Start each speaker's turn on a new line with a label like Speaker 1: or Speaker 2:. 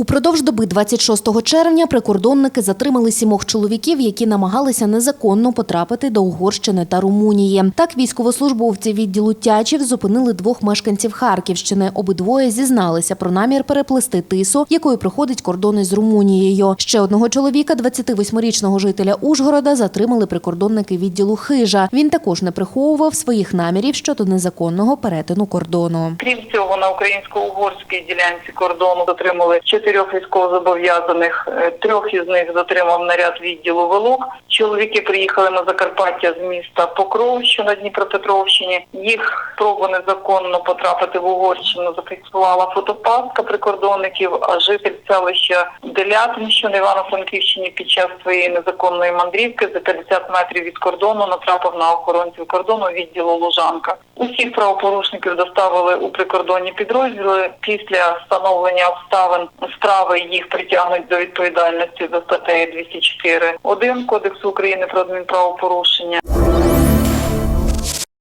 Speaker 1: Упродовж доби 26 червня прикордонники затримали сімох чоловіків, які намагалися незаконно потрапити до Угорщини та Румунії. Так, військовослужбовці відділу Тячів зупинили двох мешканців Харківщини. Обидвоє зізналися про намір переплести тису, якою проходить кордони з Румунією. Ще одного чоловіка, 28-річного жителя Ужгорода, затримали прикордонники відділу Хижа. Він також не приховував своїх намірів щодо незаконного перетину кордону.
Speaker 2: Крім цього, на українсько-угорській ділянці кордону затримали чотирьох військовозобов'язаних. Е, Трьох із них затримав наряд відділу Велок. Чоловіки приїхали на Закарпаття з міста Покров, що на Дніпропетровщині. Їх спробу незаконно потрапити в Угорщину зафіксувала фотопастка прикордонників. А житель селища Делятин, що на Івано-Франківщині, під час своєї незаконної мандрівки за 50 метрів від кордону натрапив на охоронців кордону відділу Лужанка. Усіх правопорушників доставили у прикордонні підрозділи. Після встановлення обставин справи їх притягнуть до відповідальності за статтею 204.1 Кодексу України про адмінправопорушення.